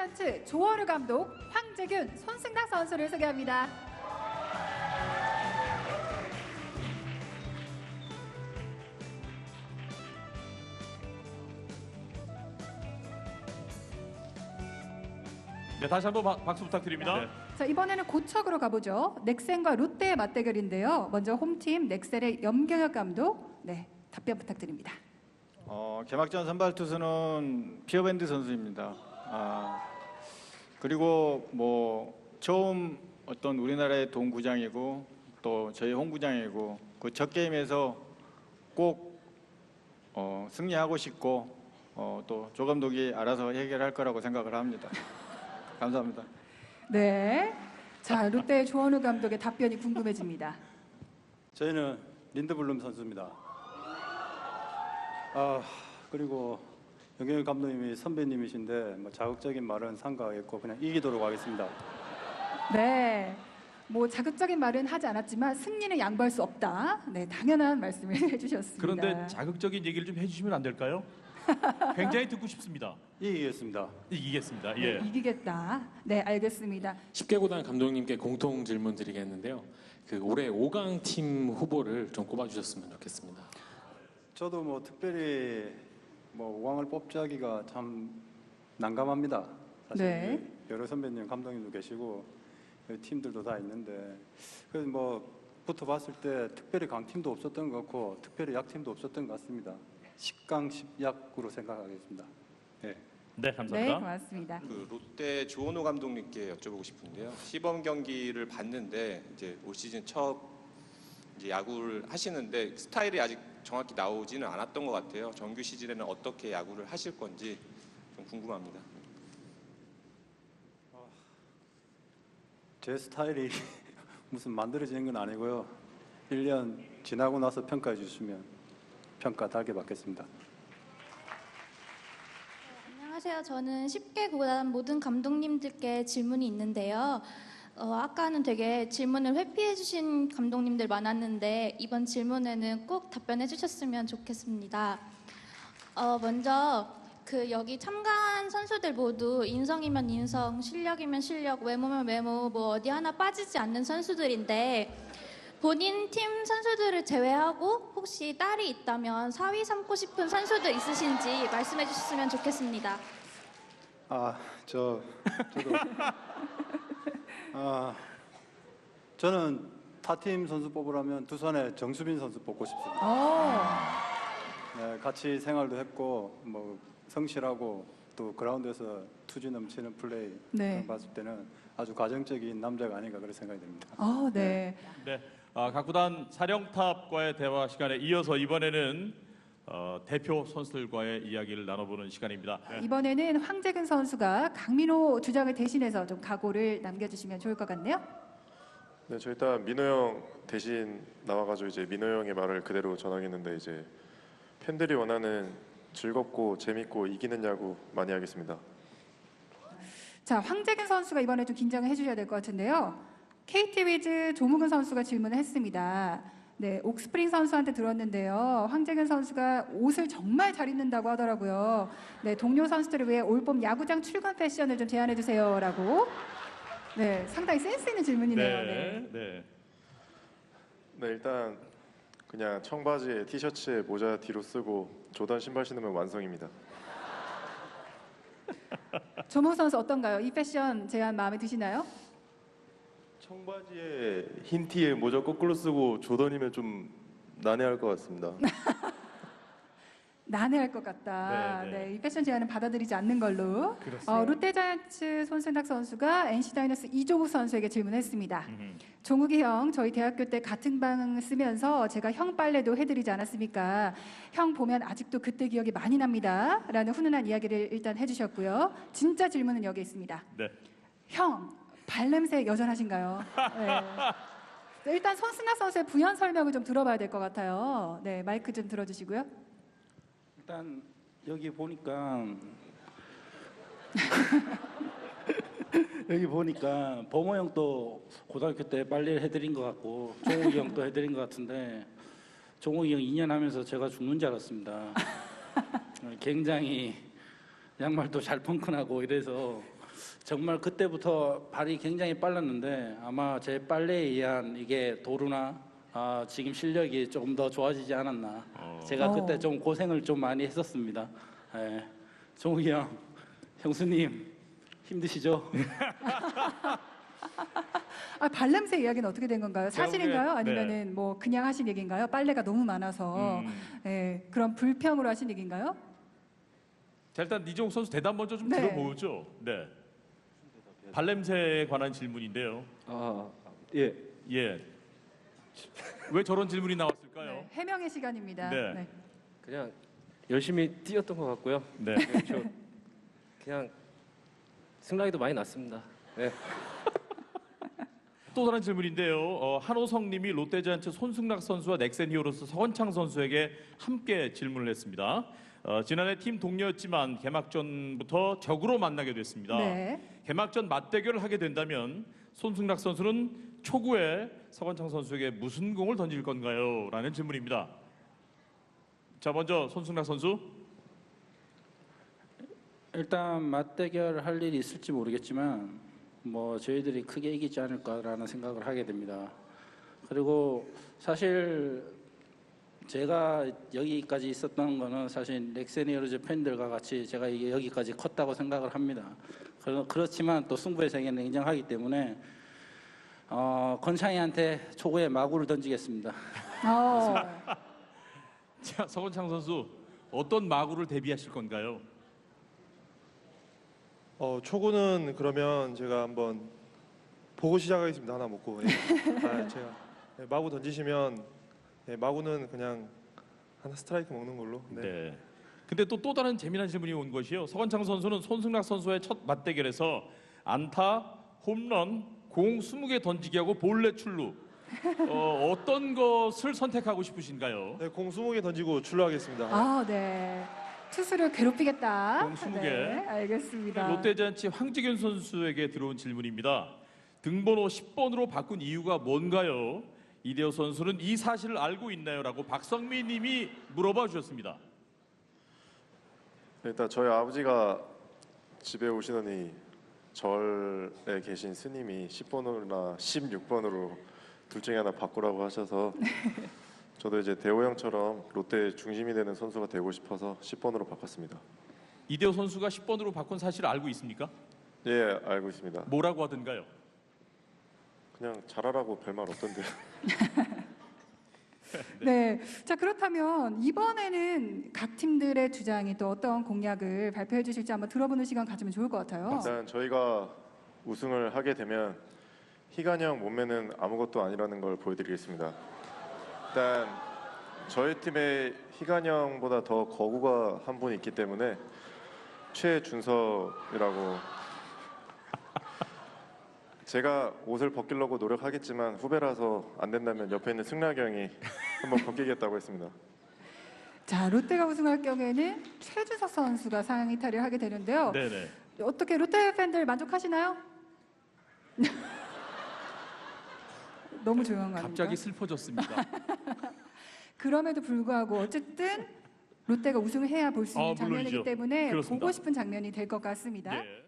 자이언츠 조원우 감독, 황재균, 손승락 선수를 소개합니다. 네, 다시 한번 박- 박수 부탁드립니다. 네. 자, 이번에는 고척으로 가보죠. 넥센과 롯데의 맞대결인데요. 먼저 홈팀 넥센의 염경엽 감독, 네, 답변 부탁드립니다. 어, 개막전 선발 투수는 피어밴드 선수입니다. 아, 그리고 뭐 처음 어떤 우리나라의 동구장이고 또 저희 홈구장이고 그 첫 게임에서 꼭 어, 승리하고 싶고 어, 또조 감독이 알아서 해결할 거라고 생각을 합니다. 감사합니다. 네. 자, 롯데의 조원우 감독의 답변이 궁금해집니다. 저희는 린드블룸 선수입니다. 아 그리고 영경일 감독님이 선배님이신데 뭐 자극적인 말은 삼가하겠고 그냥 이기도록 하겠습니다. 네. 뭐 자극적인 말은 하지 않았지만 승리는 양보할 수 없다. 네, 당연한 말씀을 해주셨습니다. 그런데 자극적인 얘기를 좀 해주시면 안 될까요? 굉장히 듣고 싶습니다. 이기겠습니다. 이기겠습니다. 네, 예. 이기겠다. 네, 알겠습니다. 10개 구단 감독님께 공통 질문 드리겠는데요. 그 올해 5강 팀 후보를 좀 꼽아주셨으면 좋겠습니다. 저도 뭐 특별히 뭐 5왕을 뽑자기가 참 난감합니다. 사실 네. 여러 선배님, 감독님도 계시고 여기 팀들도 다 있는데 그래서 뭐 붙어봤을 때 특별히 강팀도 없었던 것 같고 특별히 약팀도 없었던 것 같습니다. 10강 10약으로 생각하겠습니다. 네. 네, 네, 감사합니다. 고맙습니다. 그 롯데 주원호 감독님께 여쭤보고 싶은데요. 시범 경기를 봤는데 이제 올 시즌 첫 이제 야구를 하시는데 스타일이 아직 정확히 나오지는 않았던 것 같아요. 정규 시즌에는 어떻게 야구를 하실 건지 좀 궁금합니다. 제 스타일이 무슨 만들어지는 건 아니고요. 1년 지나고 나서 평가해 주시면 평가 달게 받겠습니다. 안녕하세요. 저는 10개 구단 모든 감독님들께 질문이 있는데요. 어, 아까는 되게 질문을 회피해 주신 감독님들 많았는데 이번 질문에는 꼭 답변해 주셨으면 좋겠습니다. 어, 먼저 그 여기 참가한 선수들 모두 인성이면 인성, 실력이면 실력, 외모면 외모 뭐 어디 하나 빠지지 않는 선수들인데 본인 팀 선수들을 제외하고 혹시 딸이 있다면 사위 삼고 싶은 선수들 있으신지 말씀해 주셨으면 좋겠습니다. 아, 저 저도 아 저는 타팀 선수 뽑으라면 두산의 정수빈 선수 뽑고 싶습니다. 오, 네, 같이 생활도 했고 뭐 성실하고 또 그라운드에서 투지 넘치는 플레이 네. 그런 봤을 때는 아주 가정적인 남자가 아닌가 그런 생각이 듭니다. 어, 네. 네, 아, 각 구단 사령탑과의 대화 시간에 이어서 이번에는 어, 대표 선수들과의 이야기를 나눠보는 시간입니다. 네. 이번에는 황재근 선수가 강민호 주장을 대신해서 좀 각오를 남겨주시면 좋을 것 같네요. 네, 저 일단 민호 형 대신 나와가지고 이제 민호 형의 말을 그대로 전하겠는데 이제 팬들이 원하는 즐겁고 재밌고 이기는 야구 많이 하겠습니다. 자, 황재근 선수가 이번에 좀 긴장을 해주셔야 될 것 같은데요. KT 위즈 조무근 선수가 질문을 했습니다. 네, 옥스프링 선수한테 들었는데요. 황재근 선수가 옷을 정말 잘 입는다고 하더라고요. 네, 동료 선수들을 위해 올봄 야구장 출근 패션을 좀 제안해 주세요라고. 네, 상당히 센스 있는 질문이네요. 네. 네, 네. 네, 일단 그냥 청바지에 티셔츠에 모자 뒤로 쓰고 조던 신발 신으면 완성입니다. 조무근 선수 어떤가요? 이 패션 제안 마음에 드시나요? 청바지에 흰 티에 모자 거꾸로 쓰고 조던이면 좀 난해할 것 같습니다. 난해할 것 같다. 네, 네, 네. 이 패션 제안은 받아들이지 않는 걸로. 그렇습니다. 어, 롯데자이언츠 손승락 선수가 NC 다이너스 이종욱 선수에게 질문했습니다. 음흠. 종욱이 형, 저희 대학교 때 같은 방 쓰면서 제가 형 빨래도 해드리지 않았습니까? 형 보면 아직도 그때 기억이 많이 납니다. 라는 훈훈한 이야기를 일단 해주셨고요. 진짜 질문은 여기 있습니다. 네. 형, 발냄새 여전하신가요? 네. 네, 일단 손승락 선수의 부연 설명을 좀 들어봐야 될 것 같아요. 네, 마이크 좀 들어주시고요. 일단 여기 보니까 여기 보니까 범호 형도 고등학교 때 빨래를 해드린 것 같고 종욱이 형도 해드린 것 같은데 종욱이 형 2년 하면서 제가 죽는 줄 알았습니다. 굉장히 양말도 잘 펑크나고 이래서 정말 그때부터 발이 굉장히 빨랐는데 아마 제 빨래에 의한 이게 도루나 아, 지금 실력이 조금 더 좋아지지 않았나. 제가 어. 그때 좀 고생을 좀 많이 했었습니다. 예. 종욱이 형, 형수님 힘드시죠? 아, 발냄새 이야기는 어떻게 된 건가요? 제가 사실인가요? 보기엔- 아니면은 뭐 그냥 하신 얘기인가요? 빨래가 너무 많아서 음. 예, 그런 불평으로 하신 얘기인가요? 자 일단 이종욱 선수 대답 먼저 좀 네. 들어보죠. 네. 발냄새에 관한 질문인데요. 아, 예. 예. 왜 저런 질문이 나왔을까요? 네, 해명의 시간입니다. 네. 네. 그냥 열심히 뛰었던 것 같고요. 네. 저 그냥 승라이도 많이 났습니다. 네. 또 다른 질문인데요. 어, 한호성님이 롯데자이언츠 손승락 선수와 넥센 히어로스 서건창 선수에게 함께 질문을 했습니다. 어, 지난해 팀 동료였지만 개막전부터 적으로 만나게 됐습니다. 네. 개막전 맞대결을 하게 된다면 손승락 선수는 초구에 서건창 선수에게 무슨 공을 던질 건가요? 라는 질문입니다. 자 먼저 손승락 선수. 일단 맞대결 할 일이 있을지 모르겠지만 뭐 저희들이 크게 이기지 않을까라는 생각을 하게 됩니다. 그리고 사실 제가 여기까지 있었던 거는 사실 넥센이어즈 팬들과 같이 제가 이게 여기까지 컸다고 생각을 합니다. 그러- 그렇지만 또 승부의 세계는 냉정하기 때문에 어, 건창이한테 초구에 마구를 던지겠습니다. 어, 자 서건창 선수 어떤 마구를 대비하실 건가요? 어, 초구는 그러면 제가 한번 보고 시작하겠습니다. 하나 먹고. 예. 아, 제가 예, 마구 던지시면 예, 마구는 그냥 하나 스트라이크 먹는 걸로. 네. 네. 근데 또 또 다른 재미난 질문이 온 것이요. 서건창 선수는 손승락 선수의 첫 맞대결에서 안타, 홈런, 공 20개 던지기 하고 볼넷 출루. 어, 어떤 것을 선택하고 싶으신가요? 네, 공 20개 던지고 출루하겠습니다. 아, 네. 투수를 괴롭히겠다. 공 20 개. 네, 알겠습니다. 롯데자이언츠 황지균 선수에게 들어온 질문입니다. 등번호 10번으로 바꾼 이유가 뭔가요? 이대호 선수는 이 사실을 알고 있나요?라고 박성민 님이 물어봐 주셨습니다. 일단 저희 아버지가 집에 오시더니 절에 계신 스님이 10번으로나 16번으로 둘 중에 하나 바꾸라고 하셔서 저도 이제 대호 형처럼 롯데 중심이 되는 선수가 되고 싶어서 10번으로 바꿨습니다. 이대호 선수가 10번으로 바꾼 사실을 알고 있습니까? 예, 알고 있습니다. 뭐라고 하던가요? 그냥 잘하라고 별말 없던데요. 네. 자, 그렇다면 이번에는 각 팀들의 주장이 또 어떤 공약을 발표해 주실지 한번 들어보는 시간 가지면 좋을 것 같아요. 일단 저희가 우승을 하게 되면 희관형 몸매는 아무것도 아니라는 걸 보여드리겠습니다. 일단 저희 팀에 희관형보다 더 거구가 한 분 있기 때문에 최준섭이라고 제가 옷을 벗기려고 노력하겠지만 후배라서 안 된다면 옆에 있는 승락이 형이 한번 벗기겠다고 했습니다. 자, 롯데가 우승할 경우에는 최주석 선수가 상위 이탈을 하게 되는데요. 네네. 어떻게 롯데 팬들 만족하시나요? 너무 조용한 거 아닙니까? 갑자기 슬퍼졌습니다. 그럼에도 불구하고 어쨌든 롯데가 우승을 해야 볼 수 있는 아, 장면이기 물론이죠. 때문에 그렇습니다. 보고 싶은 장면이 될 것 같습니다. 네.